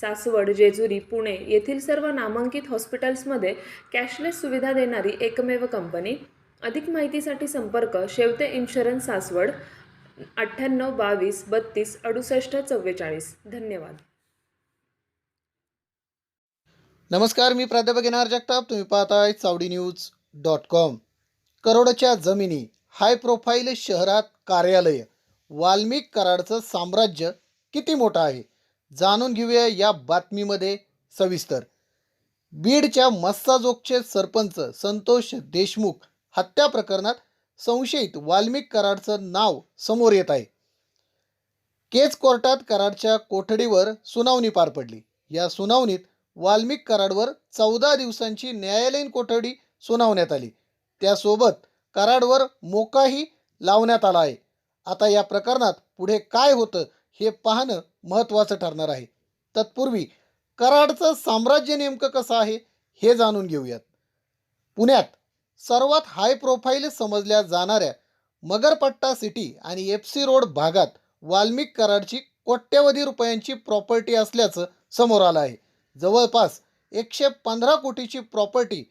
सासवड जेजुरी पुणे येथील सर्व नामांकित हॉस्पिटल्समध्ये कॅशलेस सुविधा देणारी एकमेव कंपनी. अधिक माहितीसाठी संपर्क शेवते इन्शुरन्स सासवड अठ्ठ्याण्णव बावीस बत्तीस अडुसष्ट चव्वेचाळीस. धन्यवाद. नमस्कार मी प्राध्यापक एन जगताप. तुम्ही पाहताय चावडी न्यूज डॉट कॉम. करोडच्या जमिनी हाय प्रोफाईल शहरात कार्यालय. वाल्मिक कराडचं साम्राज्य किती मोठं आहे? जाणून घेऊया या बातमीमध्ये सविस्तर. बीडच्या मस्साजोगचे सरपंच संतोष देशमुख हत्या प्रकरणात संशयित वाल्मिक कराडचं नाव समोर येत आहे. केज कोर्टात कराडच्या कोठडीवर सुनावणी पार पडली. या सुनावणीत वाल्मिक कराडवर चौदा दिवसांची न्यायालयीन कोठडी सुनावण्यात आली. त्यासोबत कराडवर मोकाही लावण्यात आला आहे. आता या प्रकरणात पुढे काय होतं हे पाहणं महत्त्वाचं ठरणार आहे. तत्पूर्वी कराडचं साम्राज्य नेमकं कसं आहे हे जाणून घेऊयात. पुण्यात सर्वात हाय प्रोफाईल समजल्या जाणाऱ्या मगरपट्टा सिटी आणि एफ सी रोड भागात वाल्मिक कराडची कोट्यवधी रुपयांची प्रॉपर्टी असल्याचं समोर आलं आहे. जवळपास एकशे पंधरा कोटीची प्रॉपर्टी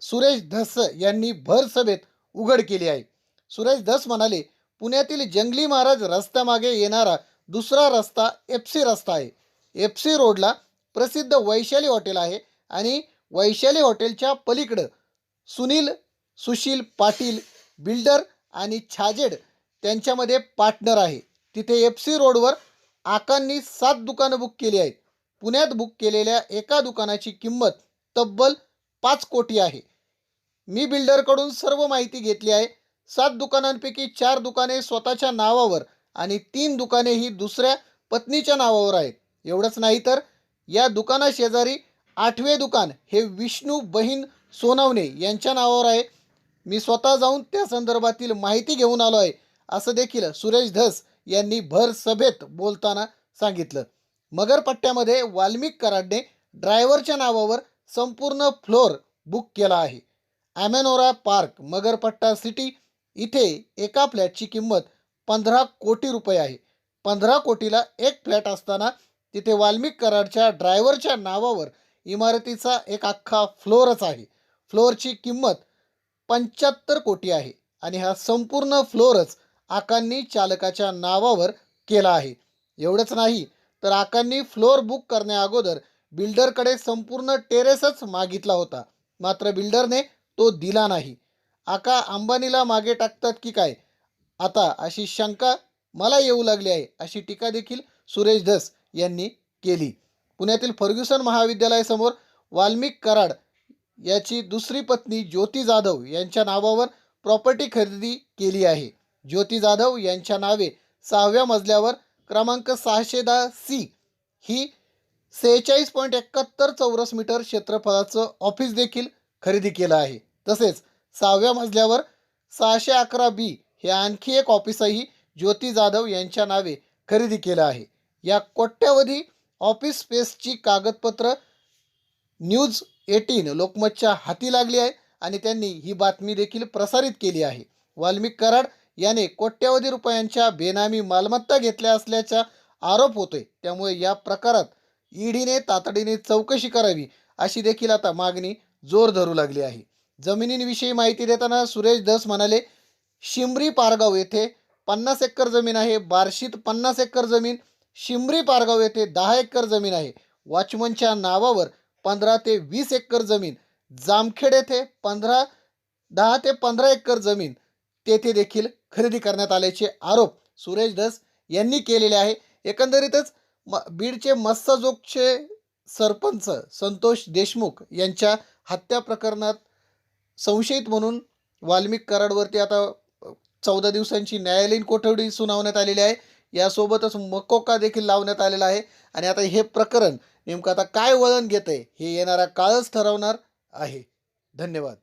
सुरेश धस यांनी भर सभेत उघड केली आहे. सुरेश धस म्हणाले पुण्यातील जंगली महाराज रस्त्यामागे येणारा दुसरा रस्ता एफ सी रस्ता आहे. एफ सी रोडला प्रसिद्ध वैशाली हॉटेल आहे आणि वैशाली हॉटेलच्या पलीकडं सुनील सुशील पाटील बिल्डर आणि छाजेड त्यांच्यामध्ये पार्टनर आहे. तिथे एफ सी रोडवर आकांनी सात दुकानं बुक केली आहेत. पुण्यात बुक केलेल्या एका दुकानाची किंमत तब्बल पाच कोटी आहे. मी बिल्डरकडून सर्व माहिती घेतली आहे. सात दुकानांपैकी चार दुकाने स्वतःच्या नावावर आणि तीन दुकाने ही दुसऱ्या पत्नीच्या नावावर आहेत. एवढंच नाही तर या दुकानाशेजारी आठवे दुकान हे विष्णू बहीण सोनवणे यांच्या नावावर आहे. मी स्वतः जाऊन त्या संदर्भातील माहिती घेऊन आलो आहे असं देखील सुरेश धस यांनी भर सभेत बोलताना सांगितलं. मगरपट्ट्यामध्ये वाल्मिक कराडने ड्रायव्हरच्या नावावर संपूर्ण फ्लोअर बुक केला आहे. ॲमेनोरा पार्क मगरपट्टा सिटी इथे एका फ्लॅटची किंमत पंधरा कोटी रुपये आहे. पंधरा कोटीला एक फ्लॅट असताना तिथे वाल्मिक कराडच्या ड्रायव्हरच्या नावावर इमारतीचा एक अख्खा फ्लोअरच आहे. फ्लोअरची किंमत पंच्याहत्तर कोटी आहे आणि हा संपूर्ण फ्लोअरच आकांनी चालकाच्या नावावर केला आहे. एवढंच नाही तर आकांनी फ्लोअर बुक करण्याअगोदर बिल्डरकडे संपूर्ण टेरेसच मागितला होता. मात्र बिल्डरने तो दिला नाही. आका अंबानीला मागे टाकतात की काय? आता अशी शंका मला येऊ लागली आहे अशी टीका देखील सुरेश धस यांनी केली. पुण्यातील फर्ग्युसन महाविद्यालयासमोर वाल्मिक कराड याची दुसरी पत्नी ज्योती जाधव यांच्या नावावर प्रॉपर्टी खरेदी केली आहे. ज्योती जाधव यांच्या नावे सहाव्या मजल्यावर क्रमांक सहाशे दहा सी ही सेहेचाळीस पॉईंट एकाहत्तर चौरस मीटर क्षेत्रफळाचं ऑफिस देखील खरेदी केलं आहे. तसेच सहाव्या मजल्यावर सहाशे अकरा बी हे आणखी एक ऑफिसही ज्योती जाधव यांच्या नावे खरेदी केलं आहे. या कोट्यावधी ऑफिस स्पेसची कागदपत्र न्यूज एटीन लोकमतच्या हाती लागली आहे आणि त्यांनी ही बातमी देखील प्रसारित केली आहे. वाल्मिक कराड याने कोट्यवधी रुपयांच्या बेनामी मालमत्ता घेतल्या असल्याचा आरोप होतोय. त्यामुळे या प्रकारात ईडीने तातडीने चौकशी करावी अशी देखील आता मागणी जोर धरू लागली आहे. जमिनींविषयी माहिती देताना सुरेश धस म्हणाले शिमरी पारगाव येथे पन्नास एकर जमीन आहे. बार्शीत पन्नास एकर जमीन शिमरी पारगाव येथे दहा एकर जमीन आहे. वॉचमनच्या नावावर पंधरा ते वीस एकर जमीन जामखेड येथे पंधरा दहा ते पंधरा एकर जमीन. तेथे देखील खरेदी करण्यात आल्याचे आरोप सुरेश धस यांनी केलेले आहे. एकंदरीतच म बीडचे मस्साजोगचे सरपंच संतोष देशमुख यांच्या हत्या प्रकरणात संशयित म्हणून वाल्मिक कराडवरती आता चौदा दिवसांची न्यायालयीन कोठडी सुनावण्यात आलेली आहे. यासोबतच मकोका देखील लावण्यात आलेला आहे. आणि आता हे प्रकरण नेमकं आता काय वळण घेत आहे हे येणारा काळच ठरवणार आहे. धन्यवाद.